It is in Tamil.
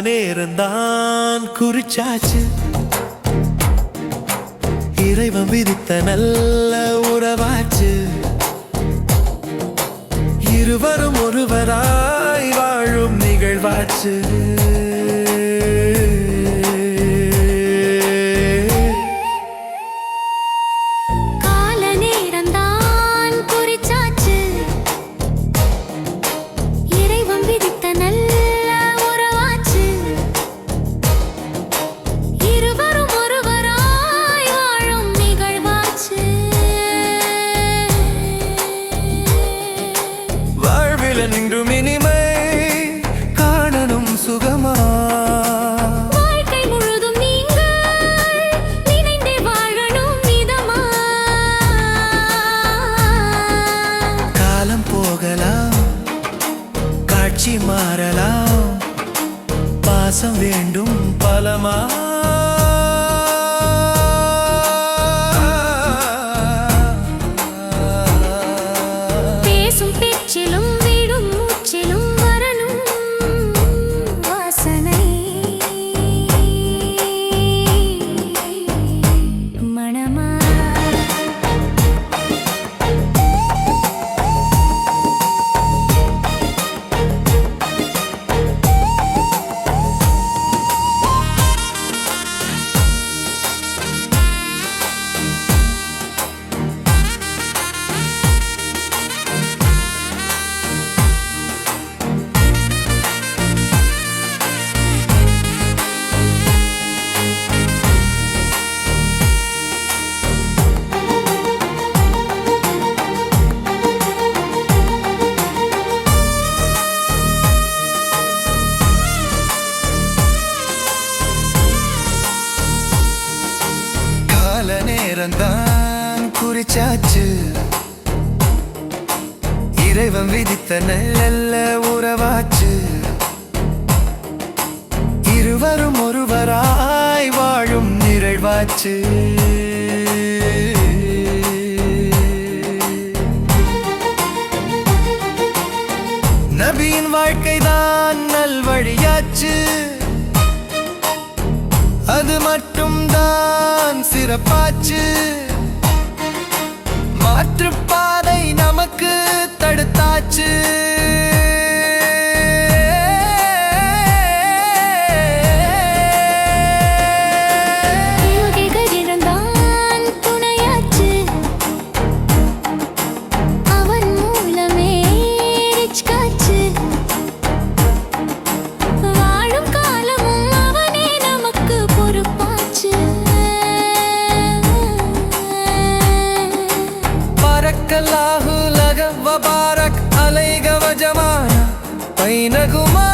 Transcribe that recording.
நேரம்தான் குறிச்சாச்சு. இறைவன் விதித்த நல்ல உறவாச்சு. இருவரும் ஒருவராய் வாழும் நிகழ்வாச்சு. வாழ்வில் என்றும் இனிமை காணணும் சுகமா? போகலாம் காட்சி மாறலாம் பாசம் வேண்டும் பலமா? பேசும் பேச்சிலும் கால நேரம்தான் குறிச்சாச்சு. இறைவன் விதித்த நல்ல உறவாச்சு. இருவரும் ஒருவராய் வாழும் நிகழ்வாச்சு. நபியின் வாழ்க்கைதான் நல்வழியாச்சு. அது மட்டும் தான் சிறப்பாச்சு. மாற்றுப்பாதை நமக்கு బారక్ అల్లాహు లగ వబారక్ అలైగ వజమాన పైన గుమా